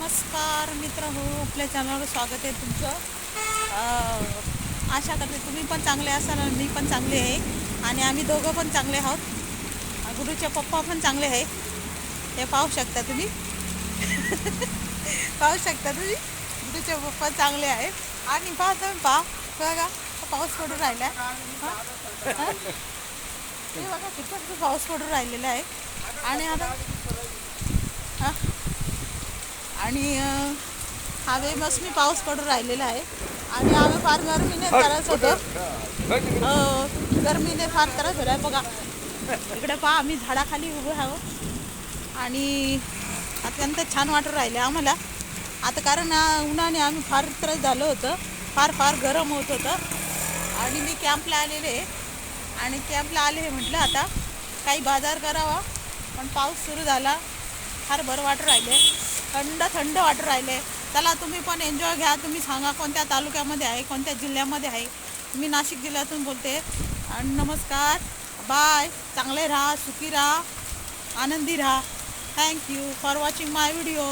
नमस्कार मित्र हो आपल्या चॅनलवर स्वागत आहे तुमचं. आशा करते तुम्ही पण चांगले असाल आणि मी पण चांगले आहे. आणि आम्ही दोघं पण चांगले आहोत. गुरुचे पप्पा पण चांगले आहे. हे पाहू शकता तुम्ही. पाहू शकता तुम्ही. गुरुचे पप्पा चांगले आहे. आणि पहा तुम्ही पहा. बघा पाऊस पडून राहिला आहे. बघा किती पाऊस पडून राहिलेला आहे. आणि आता? हां? आणि अं, हा बेमसमी पाऊस पडून राहिलेला आहे. आणि आम्ही फार गरमीने त्रास होतो. हो गरमीने फार त्रास होतो. आहे बघा इकडे पहा आम्ही झाडाखाली उभे आहोत. आणि अत्यंत छान वाटून राहिले आम्हाला. आता कारण उन्हाने आम्ही फार त्रास झालो होतं. फार फार गरम होत होतं. आणि मी कॅम्पला आलेले आहे. आणि कॅम्पला आले हे म्हटलं आता काही बाजार करावा. पण पाऊस सुरू झाला. फार बरं वाटू राहिले. थंड थंड वाटू राहिले. त्याला तुम्ही पण एन्जॉय घ्या. तुम्ही सांगा कोणत्या तालुक्यामध्ये आहे कोणत्या जिल्ह्यामध्ये आहे. मी नाशिक जिल्ह्यातून बोलते. आणि नमस्कार. बाय चांगले राहा सुखी राहा. आनंदी राहा. Thank you for watching my video